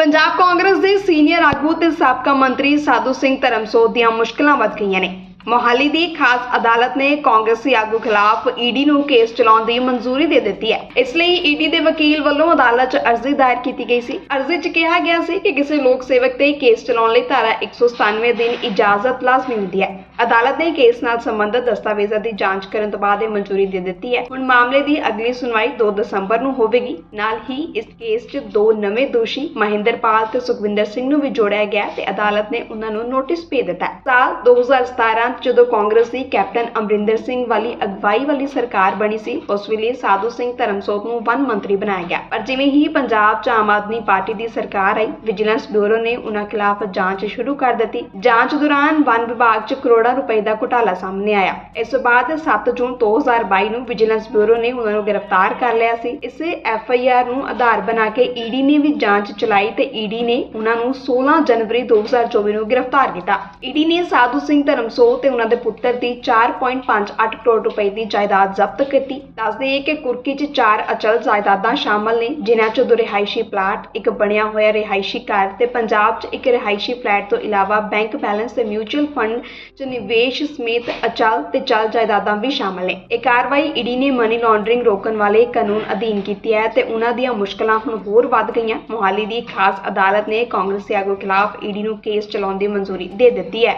ਪੰਜਾਬ ਕਾਂਗਰਸ ਦੇ ਸੀਨੀਅਰ ਆਗੂ ਤੇ ਸਾਬਕਾ ਮੰਤਰੀ ਸਾਧੂ ਸਿੰਘ ਧਰਮਸੋਤ ਦੀਆਂ ਮੁਸ਼ਕਲਾਂ ਵੱਧ ਗਈਆਂ ਨੇ। ਮੋਹਾਲੀ ਦੀ ਖਾਸ ਅਦਾਲਤ ਨੇ ਕਾਂਗਰਸੀ ਆਗੂ ਖਿਲਾਫ ਈਡੀ ਨੂੰ ਕੇਸ ਚਲਾਉਣ ਦੀ ਮਨਜ਼ੂਰੀ ਦੇ ਦਿੱਤੀ ਹੈ। ਇਸ ਲਈ ਈਡੀ ਦੇ ਵਕੀਲ ਵੱਲੋਂ ਅਦਾਲਤ 'ਚ ਅਰਜ਼ੀ ਦਾਇਰ ਕੀਤੀ ਗਈ ਸੀ। ਅਰਜ਼ੀ 'ਚ ਕਿਹਾ ਗਿਆ ਸੀ ਕਿ ਕਿਸੇ ਲੋਕ ਸੇਵਕ ਤੇ ਕੇਸ ਚਲਾਉਣ ਲਈ ਧਾਰਾ 197 ਦਿਨ ਇਜਾਜ਼ਤ ਲਾਜ਼ਮੀ ਹੁੰਦੀ ਹੈ। ਅਦਾਲਤ ਨੇ ਕੇਸ ਨਾਲ ਸੰਬੰਧਿਤ ਦਸਤਾਵੇਜ਼ਾਂ ਦੀ ਜਾਂਚ ਕਰਨ ਤੋਂ ਬਾਅਦ ਇਹ ਮਨਜ਼ੂਰੀ ਦੇ ਦਿੱਤੀ ਹੈ। ਹੁਣ ਮਾਮਲੇ ਦੀ ਅਗਲੀ ਸੁਣਵਾਈ 2 ਦਸੰਬਰ ਨੂੰ ਹੋਵੇਗੀ। ਨਾਲ ਹੀ ਇਸ ਕੇਸ 'ਚ ਦੋ ਨਵੇਂ ਦੋਸ਼ੀ ਮਹਿੰਦਰਪਾਲ ਤੇ ਸੁਖਵਿੰਦਰ ਸਿੰਘ ਨੂੰ ਵੀ ਜੋੜਿਆ ਗਿਆ ਤੇ ਅਦਾਲਤ ਨੇ ਉਹਨਾਂ ਨੂੰ ਨੋਟਿਸ ਭੇਜ ਦਿੱਤਾ ਹੈ। ਸਾਲ 2017 'ਚ ਜਦੋਂ ਕਾਂਗਰਸ ਦੀ ਕੈਪਟਨ ਅਮਰਿੰਦਰ ਸਿੰਘ ਵਾਲੀ ਅਗਵਾਈ ਵਾਲੀ ਸਰਕਾਰ ਬਣੀ ਸੀ, ਉਸ ਵੇਲੇ ਸਾਧੂ ਸਿੰਘ ਧਰਮਸੋਤ ਨੂੰ ਵਨ ਮੰਤਰੀ ਬਣਾਇਆ ਗਿਆ। ਪਰ ਜਿਵੇਂ ਹੀ ਪੰਜਾਬ 'ਚ ਆਮ ਆਦਮੀ ਪਾਰਟੀ ਦੀ ਸਰਕਾਰ ਆਈ, ਵਿਜੀਲੈਂਸ ਬਿਊਰੋ ਨੇ ਉਹਨਾਂ ਖਿਲਾਫ ਜਾਂਚ ਸ਼ੁਰੂ ਕਰ ਦਿੱਤੀ। ਜਾਂਚ ਦੌਰਾਨ ਵਨ ਵਿਭਾਗ 'ਚ ਕਰੋੜਾਂ ਰੁਪਏ ਦਾ ਘੁਟਾਲਾ ਸਾਹਮਣੇ ਆਇਆ। ਇਸ ਤੋਂ ਬਾਅਦ 7 ਜੂਨ 2022 ਨੂੰ ਵਿਜੀਲੈਂਸ ਬਿਊਰੋ ਨੇ ਉਹਨਾਂ ਨੂੰ ਗ੍ਰਿਫਤਾਰ ਕਰ ਲਿਆ ਸੀ। ਇਸੇ ਐਫ ਆਈ ਆਰ ਨੂੰ ਆਧਾਰ ਬਣਾ ਕੇ ਈਡੀ ਨੇ ਵੀ ਜਾਂਚ ਚਲਾਈ ਤੇ ਈਡੀ ਨੇ ਉਹਨਾਂ ਨੂੰ 16 ਜਨਵਰੀ 2024 ਨੂੰ ਗ੍ਰਿਫਤਾਰ ਕੀਤਾ। ਈਡੀ ਨੇ ਸਾਧੂ ਸਿੰਘ ਧਰਮਸੋਤ ਤੇ ਉਹਨਾਂ ਦੇ ਪੁੱਤਰ ਦੀ 4.58 ਕਰੋੜ ਰੁਪਏ ਦੀ ਜਾਇਦਾਦ ਜ਼ਬਤ ਕੀਤੀ। ਦੱਸਦੇ ਹੈ ਕਿ ਕੁਰਕੀ 'ਚ ਚਾਰ ਅਚਲ ਜਾਇਦਾਦਾਂ ਸ਼ਾਮਲ ਨੇ, ਜਿਨ੍ਹਾਂ 'ਚ ਦੋ ਰਿਹਾਇਸ਼ੀ ਪਲਾਟ, ਇੱਕ ਬਣਿਆ ਹੋਇਆ ਰਿਹਾਇਸ਼ੀ ਘਰ ਤੇ ਪੰਜਾਬ 'ਚ ਇੱਕ ਰਿਹਾਇਸ਼ੀ ਫਲੈਟ ਤੋਂ ਇਲਾਵਾ ਬੈਂਕ ਬੈਲੈਂਸ ਤੇ ਮਿਊਚੁਅਲ ਫੰਡ 'ਚ ਨਿਵੇਸ਼ ਸਮੇਤ ਅਚਲ ਤੇ ਚਲ ਜਾਇਦਾਦਾਂ ਵੀ ਸ਼ਾਮਲ ਨੇ। ਇਹ ਕਾਰਵਾਈ ਈਡੀ ਨੇ ਮਨੀ ਲਾਂਡਰਿੰਗ ਰੋਕਣ ਵਾਲੇ ਕਾਨੂੰਨ ਅਧੀਨ ਕੀਤੀ ਹੈ ਤੇ ਉਹਨਾਂ ਦੀਆਂ ਮੁਸ਼ਕਲਾਂ ਹੁਣ ਹੋਰ ਵੱਧ ਗਈਆਂ। ਮੋਹਾਲੀ ਦੀ ਖਾਸ ਅਦਾਲਤ ਨੇ ਕਾਂਗਰਸੀ ਆਗੂ ਖਿਲਾਫ ਈਡੀ ਨੂੰ ਕੇਸ ਚਲਾਉਣ ਦੀ ਮਨਜ਼ੂਰੀ ਦੇ ਦਿੱਤੀ ਹੈ।